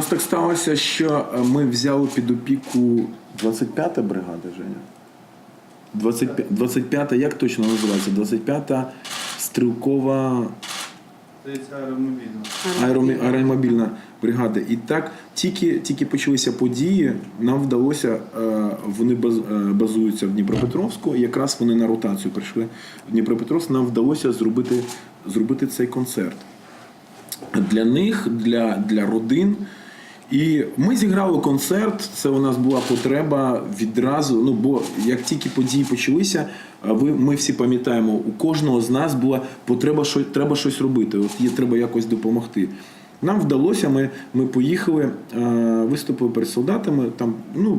нас так сталося, що е, ми взяли під опіку 25-та бригада, Женя. 25, 25-та, як точно називається? 25-та стрілкова Здається, аеромобільно. аеромі- аеромобільна бригада. І так, тільки, тільки почалися події, нам вдалося, е, вони е, базуються в Дніпропетровську, і якраз вони на ротацію прийшли в Дніпропетровськ, нам вдалося зробити, зробити цей концерт. Для них, для, для родин. І ми зіграли концерт. Це у нас була потреба відразу. Ну бо як тільки події почалися, ви ми всі пам'ятаємо, у кожного з нас була потреба, що треба щось робити. От є треба якось допомогти. Нам вдалося. Ми, ми поїхали, виступили перед солдатами. Там ну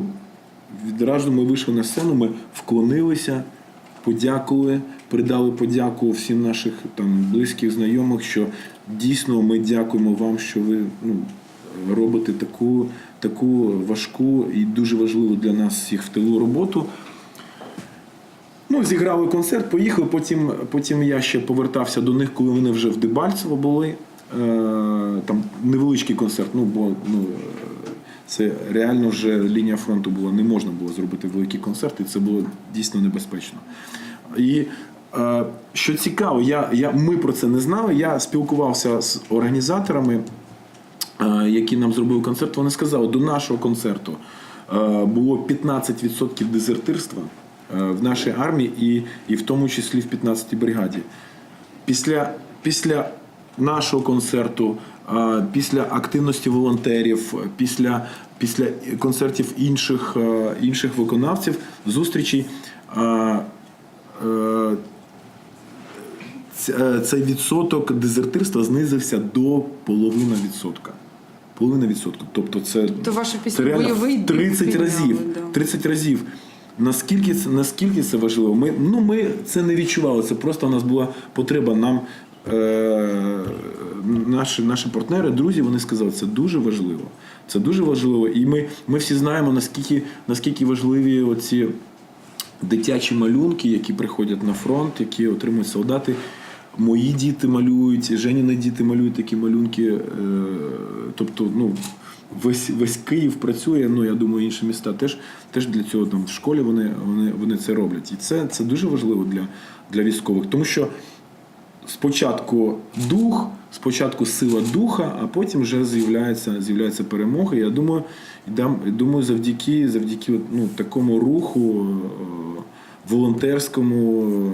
відразу ми вийшли на сцену, ми вклонилися, подякували, передали подяку всім наших там близьких знайомих, що дійсно ми дякуємо вам, що ви ну, робите таку, таку важку і дуже важливу для нас всіх в тилу роботу. Ну, зіграли концерт, поїхали. Потім, потім я ще повертався до них, коли вони вже в Дебальцево були. Е, там невеличкий концерт, ну бо ну, це реально вже лінія фронту була, не можна було зробити великий концерт, і це було дійсно небезпечно. І е, що цікаво, я, я, ми про це не знали. Я спілкувався з організаторами, які нам зробили концерт. Вони сказали, до нашого концерту е, було 15% дезертирства е, в нашій армії, і, і в тому числі в 15-й бригаді. Після, після нашого концерту, е, після активності волонтерів, після, після концертів інших, е, інших виконавців, е, е, е, цей відсоток дезертирства знизився до половини відсотка. Половина відсотка. Тобто це, То ваша пісня це реально «Бойовий 30 підняли, разів. да. 30 разів. Наскільки це, наскільки це важливо? Ми, ну, ми це не відчували. Це просто у нас була потреба. Нам е, наші, наші партнери, друзі, вони сказали, це дуже важливо. Це дуже важливо. І ми, ми всі знаємо, наскільки, наскільки важливі оці дитячі малюнки, які приходять на фронт, які отримують солдати. Мої діти малюють, Женіни діти малюють такі малюнки. е, Тобто, ну, весь, весь Київ працює. Ну, я думаю, інші міста теж, теж для цього там в школі вони, вони, вони це роблять. І це, це дуже важливо для, для військових. Тому що спочатку дух, спочатку сила духа, а потім вже з'являється, з'являється перемога. Я думаю, думаю, завдяки, завдяки ну, такому руху е, волонтерському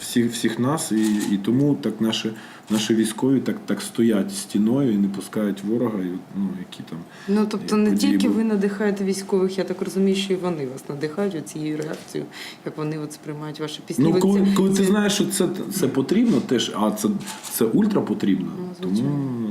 всіх, всіх нас, і, і тому так наші, наші військові так, так стоять стіною і не пускають ворога, і, ну, які там. Ну тобто не тільки були. ви надихаєте військових, я так розумію, що і вони вас надихають цією реакцією, як вони от сприймають ваші пісні. Ну, коли, коли ти знаєш, що це, це потрібно теж, а це, це ультра потрібно. Ну, тому